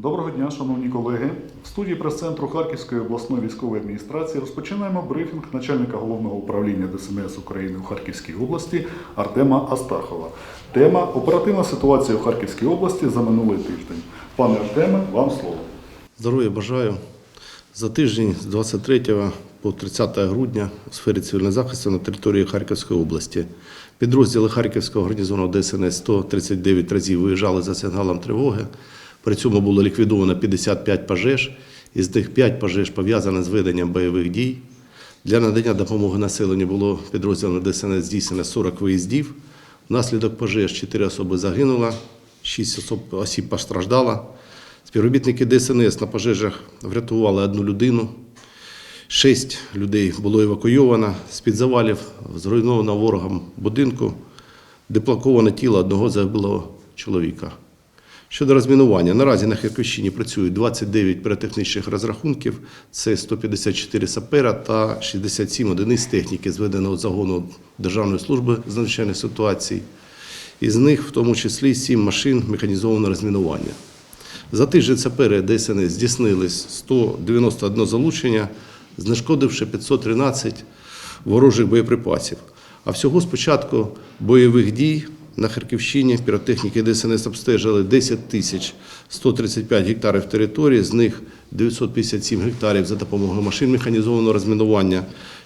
Доброго дня, шановні колеги. В студії прес-центру Харківської обласної військової адміністрації розпочинаємо брифінг начальника головного управління ДСНС України у Харківській області Артема Астахова. Тема Оперативна ситуація у Харківській області за минулий тиждень. Пане Артеме, вам слово. Здоров'я бажаю. За тиждень з 23 по 30 грудня у сфері цивільного захисту на території Харківської області підрозділи Харківського гарнізону ДСНС 139 разів виїжджали за сигналом тривоги. При цьому було ліквідовано 55 пожеж, із них 5 пожеж пов'язані з веденням бойових дій. Для надання допомоги населенню було підрозділом ДСНС здійснено 40 виїздів. Внаслідок пожеж 4 особи загинуло, 6 особ, осіб постраждало. Співробітники ДСНС на пожежах врятували одну людину. Шість людей було евакуйовано з-під завалів зруйнованого ворогом будинку, деплаковане тіло одного загиблого чоловіка. Щодо розмінування, наразі на Харківщині працюють 29 піротехнічних розрахунків, це 154 сапера та 67 одиниць техніки зведеного загону Державної служби з надзвичайних ситуацій. Із них, в тому числі, 7 машин механізованого розмінування. За тиждень сапери ДСНС здійснили 191 залучення, знешкодивши 513 ворожих боєприпасів. А всього з початку бойових дій на Харківщині піротехніки ДСНС обстежили 10 тисяч 135 гектарів території, з них 957 гектарів за допомогою машин механізованого розмінування,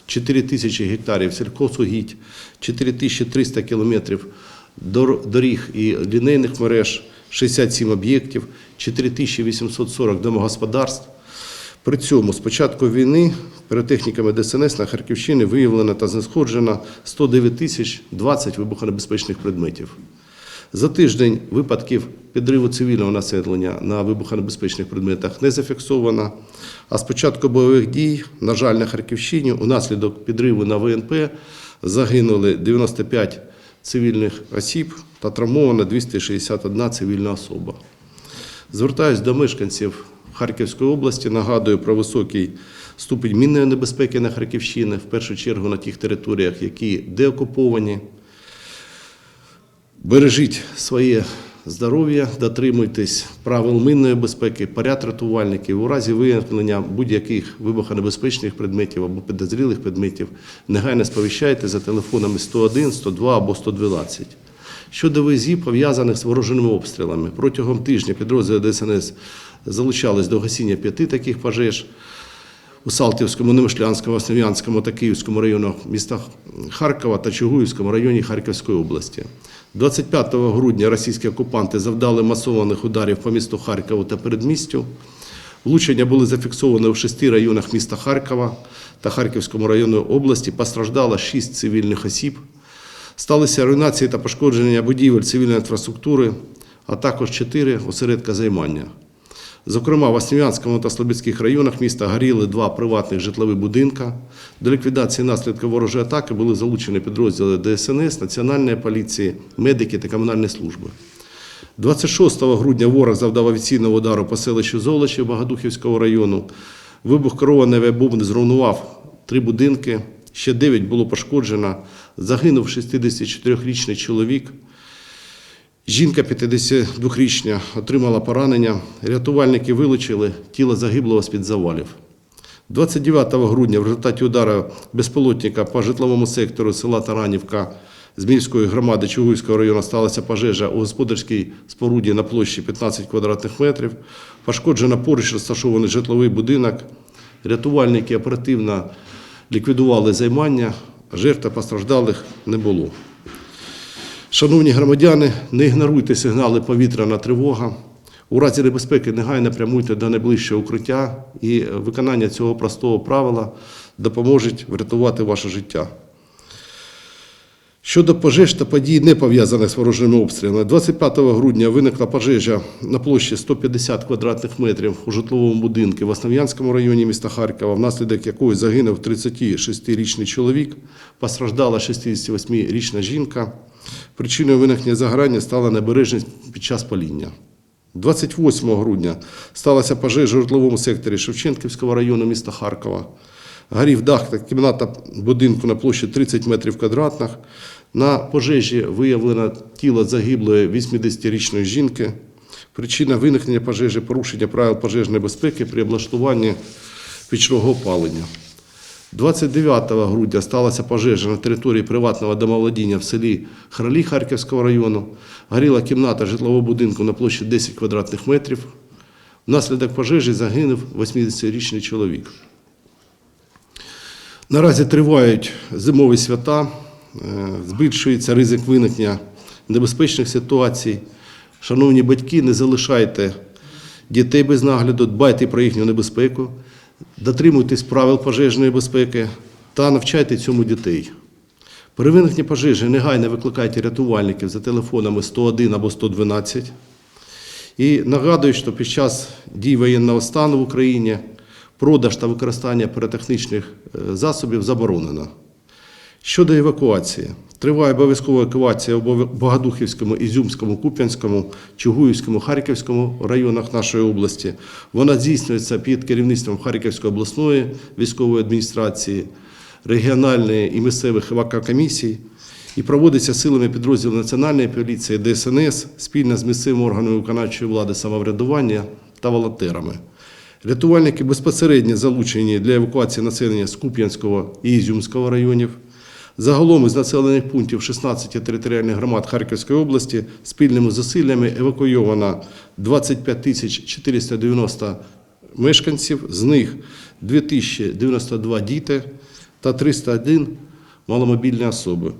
4 тисячі гектарів сільхозугідь, 4300 кілометрів доріг і лінейних мереж, 67 об'єктів, 4840 домогосподарств. При цьому з початку війни піротехніками ДСНС на Харківщині виявлено та знешкоджено 109 тисяч 20 вибухонебезпечних предметів. За тиждень випадків підриву цивільного населення на вибухонебезпечних предметах не зафіксовано. А з початку бойових дій, на жаль, на Харківщині унаслідок підриву на ВНП загинули 95 цивільних осіб та травмована 261 цивільна особа. Звертаюсь до мешканців Харківської області. Нагадую про високий ступінь мінної небезпеки на Харківщині, в першу чергу на тих територіях, які деокуповані. Бережіть своє здоров'я, дотримуйтесь правил мінної безпеки, поряд рятувальників. У разі виявлення будь-яких вибухонебезпечних предметів або підозрілих предметів негайно сповіщайте за телефонами 101, 102 або 112. Щодо визів, пов'язаних з ворожими обстрілами, протягом тижня підрозділи ДСНС залучались до гасіння п'яти таких пожеж у Салтівському, Немишлянському, Основ'янському та Київському районах міста Харкова та Чугуївському районі Харківської області. 25 грудня російські окупанти завдали масованих ударів по місту Харкову та передмістю. Влучення були зафіксовані в шести районах міста Харкова та Харківському району області. Постраждало шість цивільних осіб. Сталися руйнації та пошкодження будівель цивільної інфраструктури, а також чотири осередка займання. Зокрема, в Основ'янському та Слобідських районах міста горіли два приватних житлові будинка. До ліквідації наслідків ворожої атаки були залучені підрозділи ДСНС, Національної поліції, медики та комунальні служби. 26 грудня ворог завдав авіаційного удару по селищу Золочі Богодухівського району. Вибух керований авіабомби зруйнував три будинки, ще дев'ять було пошкоджено. Загинув 64-річний чоловік. Жінка 52-річна отримала поранення. Рятувальники вилучили тіло загиблого з-під завалів. 29 грудня в результаті удару безпілотника по житловому сектору села Таранівка Змільської громади Чугуйського району сталася пожежа у господарській споруді на площі 15 квадратних метрів. Пошкоджено поруч розташований житловий будинок. Рятувальники оперативно ліквідували займання, жертв постраждалих не було. Шановні громадяни, не ігноруйте сигнали повітряна тривога. У разі небезпеки негайно прямуйте до найближчого укриття, і виконання цього простого правила допоможе врятувати ваше життя. Щодо пожеж та подій, не пов'язаних з ворожими обстрілами, 25 грудня виникла пожежа на площі 150 квадратних метрів у житловому будинку в Основ'янському районі міста Харкова, внаслідок якої загинув 36-річний чоловік, постраждала 68-річна жінка. Причиною виникнення загорання стала небережність під час паління. 28 грудня сталася пожежа у житловому секторі Шевченківського району міста Харкова. Горів дах та кімната будинку на площі 30 метрів квадратних. На пожежі виявлено тіло загиблої 80-річної жінки. Причина виникнення пожежі порушення правил пожежної безпеки при облаштуванні пічного опалення. 29 грудня сталася пожежа на території приватного домоволодіння в селі Хралі Харківського району. Горіла кімната житлового будинку на площі 10 квадратних метрів. Внаслідок пожежі загинув 80-річний чоловік. Наразі тривають зимові свята, е, збільшується ризик виникнення небезпечних ситуацій. Шановні батьки, не залишайте дітей без нагляду, дбайте про їхню небезпеку, дотримуйтесь правил пожежної безпеки та навчайте цьому дітей. При виникненні пожежі негайно викликайте рятувальників за телефонами 101 або 112. І нагадую, що під час дій воєнного стану в Україні продаж та використання піротехнічних е, засобів заборонено. Щодо евакуації, триває обов'язкова евакуація у Богодухівському, Ізюмському, Куп'янському, Чугуївському, Харківському районах нашої області. Вона здійснюється під керівництвом Харківської обласної військової адміністрації, регіональної і місцевих евакуакомісій і проводиться силами підрозділів Національної поліції ДСНС спільно з місцевими органами виконавчої влади самоврядування та волонтерами. Рятувальники безпосередньо залучені для евакуації населення з Куп'янського і Ізюмського районів. Загалом із населених пунктів 16 територіальних громад Харківської області спільними зусиллями евакуйовано 25 тисяч 490 мешканців, з них 2092 діти та 301 маломобільні особи.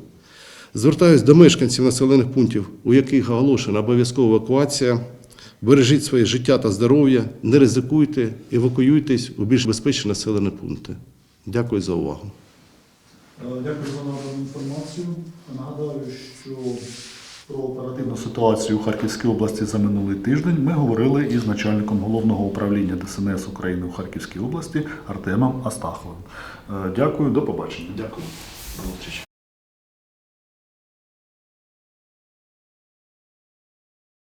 Звертаюсь до мешканців населених пунктів, у яких оголошена обов'язкова евакуація. Бережіть своє життя та здоров'я, не ризикуйте, евакуюйтесь у більш безпечні населені пункти. Дякую за увагу. Е, Дякую за надану інформацію. Нагадаю, що про оперативну ситуацію у Харківській області за минулий тиждень ми говорили із начальником головного управління ДСНС України у Харківській області Артемом Астаховим. Е, Дякую, до побачення. Дякую. До зустрічі.